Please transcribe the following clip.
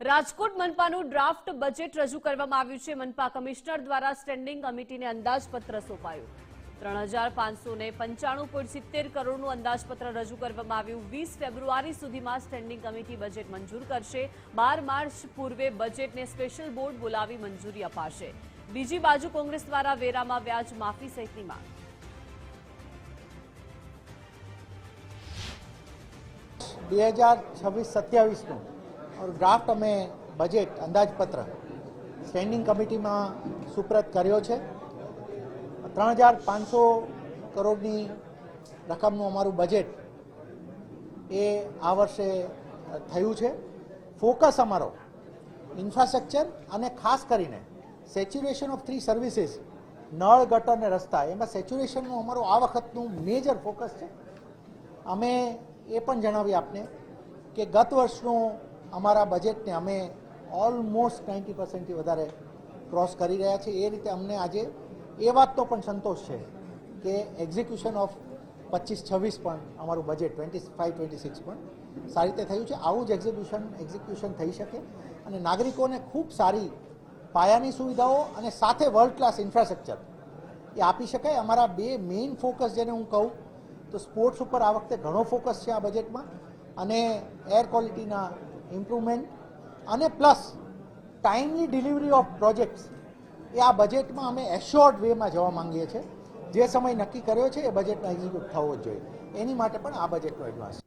Rajkot મનપાનું draft budget રજૂ કરવામાં આવ્યું છે. મનપા કમિશનર દ્વારા સ્ટેન્ડિંગ કમિટીને અંદાજપત્ર સોંપાયું. ત્રણ હજાર પાંચસો ને પંચાણું પોઈન્ટ સિત્તેર કરોડનું અંદાજપત્ર રજૂ કરવામાં આવ્યું. વીસ ફેબ્રુઆરી સુધીમાં સ્ટેન્ડિંગ કમિટી બજેટ મંજૂર કરશે. બાર માર્ચ પૂર્વે બજેટને સ્પેશિયલ બોર્ડ બોલાવી મંજૂરી અપાશે. બીજી બાજુ કોંગ્રેસ દ્વારા વેરામાં વ્યાજ માફી સહિતની માંગ. બે હજાર છવ્વીસ સત્યાવીસનું ડ્રાફ્ટ અમે બજેટ અંદાજપત્ર સ્ટેન્ડિંગ કમિટીમાં સુપ્રત કર્યો છે ત્રણ હજાર પાંચસો કરોડની રકમનું અમારું બજેટ એ આ વર્ષે થયું છે ફોકસ અમારો ઇન્ફ્રાસ્ટ્રક્ચર અને ખાસ કરીને સેચ્યુરેશન ઓફ થ્રી સર્વિસીસ નળ ગટર અને રસ્તા એમાં સેચ્યુરેશનનું અમારું આ વખતનું મેજર ફોકસ છે અમે એ પણ જણાવી આપને કે ગત વર્ષનું અમારા બજેટને અમે ઓલમોસ્ટ નાઇન્ટી પર્સન્ટથી વધારે ક્રોસ કરી રહ્યા છીએ. એ રીતે અમને આજે એ વાતનો પણ સંતોષ છે કે એક્ઝિક્યુશન ઓફ પચીસ, છવ્વીસ પણ અમારું budget twenty five twenty six પણ સારી રીતે થયું છે. આવું જ એક્ઝિક્યુશન એક્ઝિક્યુશન થઈ શકે અને નાગરિકોને ખૂબ સારી પાયાની સુવિધાઓ અને સાથે વર્લ્ડ ક્લાસ ઇન્ફ્રાસ્ટ્રક્ચર એ આપી શકાય. અમારા બે મેઇન ફોકસ જેને હું કહું, તો સ્પોર્ટ્સ ઉપર આ વખતે ઘણો ફોકસ છે આ બજેટમાં અને એર ક્વોલિટીના ઇમ્પ્રુવમેન્ટ અને plus timely delivery of projects એ આ બજેટમાં અમે એશ્યોર્ડ વેમાં જવા માંગીએ છીએ. જે સમય નક્કી કર્યો છે એ બજેટમાં એક્ઝિક્યુટ થવો જ જોઈએ. એની માટે પણ આ બજેટનો એડવાન્સ